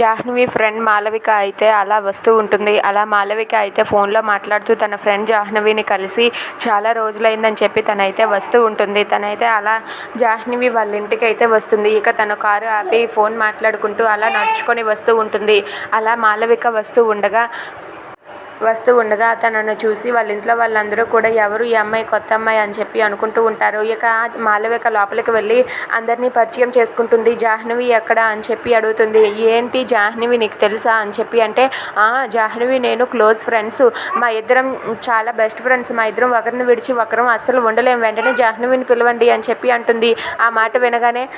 Jahnavi friend Malavika అయితే అలా వస్తూ ఉంటుంది. అలా మాలవిక అయితే ఫోన్లో మాట్లాడుతూ తన ఫ్రెండ్ జాహ్నవిని కలిసి చాలా రోజులైందని చెప్పి తనైతే వస్తూ ఉంటుంది. తనైతే అలా జాహ్నవి వాళ్ళ ఇంటికి అయితే వస్తుంది. ఇక తన కారు ఆపి ఫోన్ మాట్లాడుకుంటూ అలా నడుచుకొని వస్తూ ఉంటుంది. అలా మాలవిక వస్తూ ఉండగా వస్తూ ఉండగా తనను చూసి వాళ్ళ ఇంట్లో వాళ్ళందరూ కూడా ఎవరు ఈ అమ్మాయి కొత్త అమ్మాయి అని చెప్పి అనుకుంటూ ఉంటారు. ఇక మాలవిక లోపలికి వెళ్ళి అందరినీ పరిచయం చేసుకుంటుంది. జాహ్నవి ఎక్కడ అని చెప్పి అడుగుతుంది. ఏంటి జాహ్నవి నీకు తెలుసా అని చెప్పి అంటే "ఆ, జాహ్నవి నేను క్లోజ్ ఫ్రెండ్స్. మా ఇద్దరం చాలా బెస్ట్ ఫ్రెండ్స్. మా ఇద్దరం ఒకరిని విడిచి ఒకరం అస్సలు ఉండలేము వెంటనే జాహ్నవిని పిలవండి అని చెప్పి అంటుంది. ఆ మాట వినగానే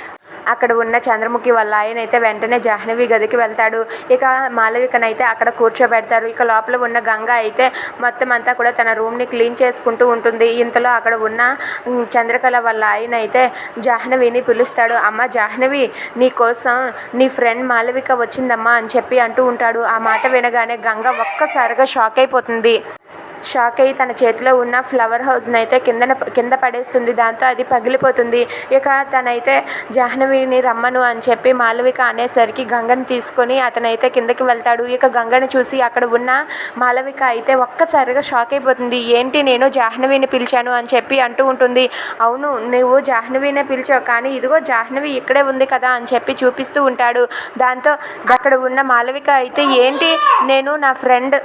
అక్కడ ఉన్న చంద్రముఖి వాళ్ళ ఆయన అయితే వెంటనే జాహ్నవి గదికి వెళ్తాడు. ఇక మాలవికనైతే అక్కడ కూర్చోబెడతారు. ఇక లోపల ఉన్న గంగ అయితే మొత్తం అంతా కూడా తన రూమ్ని క్లీన్ చేసుకుంటూ ఉంటుంది. ఇంతలో అక్కడ ఉన్న చంద్రకళ వాళ్ళ ఆయన అయితే జాహ్నవిని పిలుస్తాడు. అమ్మ జాహ్నవి నీ కోసం నీ ఫ్రెండ్ మాలవిక వచ్చిందమ్మా అని చెప్పి అంటూ ఉంటాడు. ఆ మాట వినగానే గంగ ఒక్కసారిగా షాక్ అయిపోతుంది. షాక్ అయ్యి తన చేతిలో ఉన్న ఫ్లవర్ హౌస్ని అయితే కిందన కింద పడేస్తుంది. దాంతో అది పగిలిపోతుంది. ఇక తనైతే జాహ్నవిని రమ్మను అని చెప్పి మాలవిక అనేసరికి గంగని తీసుకొని అతనైతే కిందకి వెళ్తాడు. ఇక గంగను చూసి అక్కడ ఉన్న మాలవిక అయితే ఒక్కసారిగా షాక్ అయిపోతుంది. ఏంటి నేను జాహ్నవిని పిలిచాను అని చెప్పి అంటూ ఉంటుంది. అవును నువ్వు జాహ్నవినే పిలిచావు కానీ ఇదిగో జాహ్నవి ఇక్కడే ఉంది కదా అని చెప్పి చూపిస్తూ ఉంటాడు. దాంతో అక్కడ ఉన్న మాలవిక అయితే ఏంటి? నేను నా ఫ్రెండ్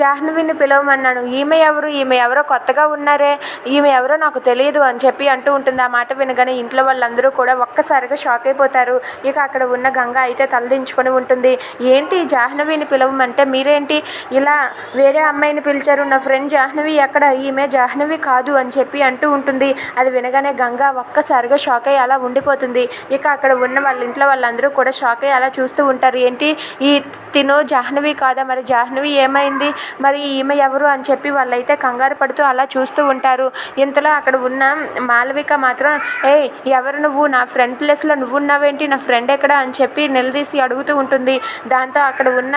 జాహ్నవిని పిలవమన్నాను ఈమె ఎవరు? ఈమె ఎవరో కొత్తగా ఉన్నారే? ఈమె ఎవరో నాకు తెలియదు అని చెప్పి అంటూ ఉంటుంది. ఆ మాట వినగానే ఇంట్లో వాళ్ళందరూ కూడా ఒక్కసారిగా షాక్ అయిపోతారు. ఇక అక్కడ ఉన్న గంగ అయితే తలదించుకొని ఉంటుంది. ఏంటి జాహ్నవిని పిలవమంటే మీరేంటి? ఇలా వేరే అమ్మాయిని పిలిచారు. నా ఫ్రెండ్ జాహ్నవి ఎక్కడ? ఈమె జాహ్నవి కాదు అని చెప్పి అంటూ ఉంటుంది. అది వినగానే గంగ ఒక్కసారిగా షాక్ అయ్యి అలా ఉండిపోతుంది. ఇక అక్కడ ఉన్న వాళ్ళ ఇంట్లో వాళ్ళందరూ కూడా షాక్ అయ్యి అలా చూస్తూ ఉంటారు. ఏంటి? ఈ తినో జాహ్నవి కాదా? మరి జాహ్నవి ఏమైంది? మరి ఈమె ఎవరు అని చెప్పి వాళ్ళైతే కంగారు పడుతూ అలా చూస్తూ ఉంటారు. ఇంతలో అక్కడ ఉన్న మాలవిక మాత్రం ఏ ఎవరు నువ్వు? నా ఫ్రెండ్ ప్లేస్లో నువ్వు ఉన్నావేంటి నా ఫ్రెండ్ ఎక్కడ? అని చెప్పి నిలదీసి అడుగుతూ ఉంటుంది. దాంతో అక్కడ ఉన్న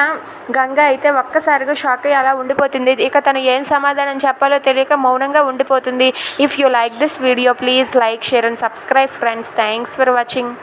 గంగ అయితే ఒక్కసారిగా షాక్ అయ్యి అలా ఉండిపోతుంది. ఇక తను ఏం సమాధానం చెప్పాలో తెలియక మౌనంగా ఉండిపోతుంది. If you like this video please like share and subscribe friends thanks for watching